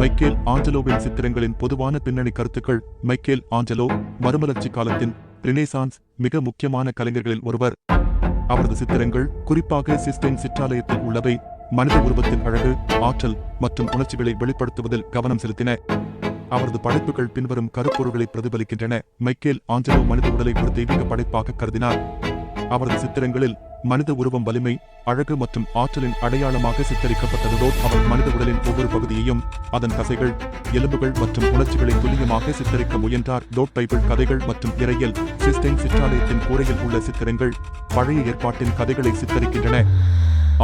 Michael ஆஞ்சலோவின் சித்திரங்களின் பொதுவான பின்னணி கருத்துக்கள். மைக்கேல் ஆஞ்சலோ மறுமலர்ச்சி காலத்தின் ரினேசான்ஸ் மிக முக்கியமான கலைஞர்களில் ஒருவர். அவரது சித்திரங்கள் குறிப்பாக சிஸ்டைன் சிற்றாலயத்தில் உள்ளவை. மனித உருவத்தின் அழகு ஆற்றல் மற்றும் உணர்ச்சிகளை வெளிப்படுத்துவதில் கவனம் செலுத்தின. அவரது படைப்புகள் பின்வரும் கருப்பொருள்களை பிரதிபலிக்கின்றன. மைக்கேல் ஆஞ்சலோ மனித உடலை ஒரு தெய்வீக படைப்பாக கருதினார். அவரது சித்திரங்களில் மனித உருவம் வலிமை அழகு மற்றும் ஆற்றலின் அடையாளமாக சித்தரிக்கப்பட்டதோடு அவர் மனித உடலின் ஒவ்வொரு பகுதியையும் அதன் தசைகள் எலும்புகள் மற்றும் உணர்ச்சிகளை துல்லியமாக சித்தரிக்க முயன்றார். டோட் பைபிள் கதைகள் மற்றும் இறையல் சிஸ்டைன் சிற்றாலயத்தின் கூரையில் உள்ள சித்திரங்கள் பழைய ஏற்பாட்டின் கதைகளை சித்தரிக்கின்றன.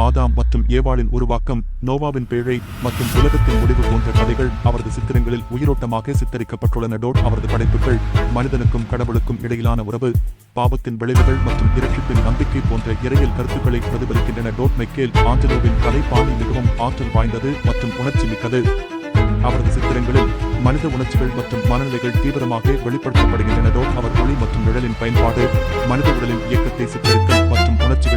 ஆதாம் மற்றும் ஏவாளின் உருவாக்கம் நோவாவின் பேழை மற்றும் உலகத்தின் முடிவு போன்ற கதைகள் அவரது சித்திரங்களில் உயிரோட்டமாக சித்தரிக்கப்பட்டுள்ளன. டோட் அவரது படைப்புகள் மனிதனுக்கும் கடவுளுக்கும் இடையிலான உறவு பாவத்தின் விளைவுகள் மற்றும் இரட்சிப்பின் நம்பிக்கை போன்ற இறையல் கருத்துக்களை பிரதிபலிக்கின்றன. டோட் மைக்கேல் ஆஞ்சலோவின் கலை பாணி மிகவும் ஆற்றல் வாய்ந்தது மற்றும் உணர்ச்சி மிக்கது. அவரது சித்திரங்களில் மனித உணர்ச்சிகள் மற்றும் மனநிலைகள் தீவிரமாக வெளிப்படுத்தப்படுகின்றன. டோட் அவர் மொழி மற்றும் நிழலின் பயன்பாடு மனித உடலின் இயக்கத்தை சித்தரித்தல்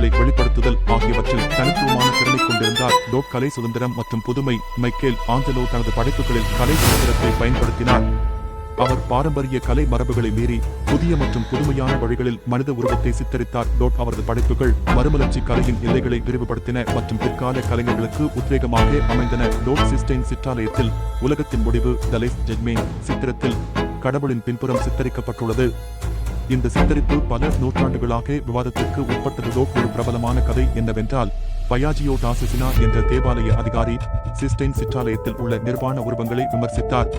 மற்றும் வெளிப்படுத்துதல் ஆகியவற்றில் தனித்துவமான திறனை கொண்டிருந்தார். டோட் கலை சுதந்திரம் மற்றும் புதுமை மைக்கேல் ஆஞ்சலோ தனது படைப்புகளில் கலை சுதந்திரத்தை பயன்படுத்தினார். அவர் பாரம்பரிய கலை மரபுகளை மீறி புதிய மற்றும் புதுமையான வழிகளில் மனித உருவத்தை சித்தரித்தார். டோட் அவரது படைப்புகள் மறுமலர்ச்சி கலையின் எல்லைகளை விரிவுபடுத்தின மற்றும் பிற்கால கலைஞர்களுக்கு உத்வேகமாக அமைந்தன. டோட் சிஸ்டைன் சிற்றாலயத்தில் உலகத்தின் முடிவு தலைஸ் ஜெட்மேன் சித்திரத்தில் கடவுளின் பின்புறம் சித்தரிக்கப்பட்டுள்ளது. இந்த சித்தரிப்பு பல நூற்றாண்டுகளாக விவாதத்திற்கு உட்பட்டதோ ஒரு பிரபலமான கதை என்னவென்றால் பயாஜியோ டாசிசினா என்ற தேவாலய அதிகாரி சிஸ்டைன் சிற்றாலயத்தில் உள்ள நிர்வாண உருவங்களை விமர்சித்தார்.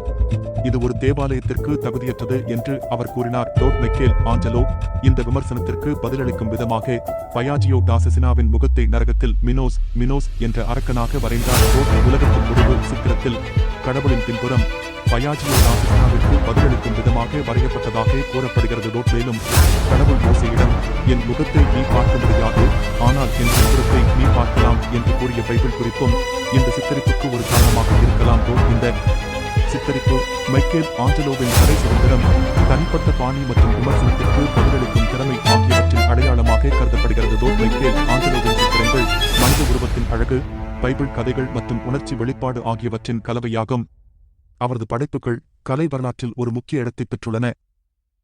இது ஒரு தேவாலயத்திற்கு தகுதியற்றது என்று அவர் கூறினார். டோட் மெக்கேல் ஆஞ்சலோ இந்த விமர்சனத்திற்கு பதிலளிக்கும் விதமாக பயாஜியோ டாசசினாவின் முகத்தை நரகத்தில் மினோஸ் மினோஸ் என்ற அரக்கனாக வரைந்தார். டோட் உலகத்தின் முடிவு சித்திரத்தில் கடவுளின் பின்புறம் பயாஜியை டாசசினாவிற்கு பதிலளிக்கும் விதமாக வரையப்பட்டதாக கூறப்படுகிறது. டோட் மேலும் கடவுள் மோசையிடம் என் முகத்தை நீ பார்க்க முடியாது. ஆனால் என் சித்திரத்தை நீ பார்க்கலாம் என்று கூறிய பைபிள் குறிப்பும் இந்த சித்தரிப்புக்கு ஒரு காரணமாக இருக்கலாம் டோட் இந்த சித்தரிப்பு மைக்கேல் ஆஞ்சலோவின் கலை சுதந்திரம் தனிப்பட்ட பாணி மற்றும் விமர்சனத்திற்கு பதிலளிக்கும் திறமை ஆகியவற்றின் அடையாளமாக கருதப்படுகிறது. தோ மைக்கேல் ஆஞ்சலோவின் சித்திரங்கள் மனித உருவத்தின் அழகு பைபிள் கதைகள் மற்றும் உணர்ச்சி வெளிப்பாடு ஆகியவற்றின் கலவையாகும். அவரது படைப்புகள் கலை வரலாற்றில் ஒரு முக்கிய இடத்தை பெற்றுள்ளன.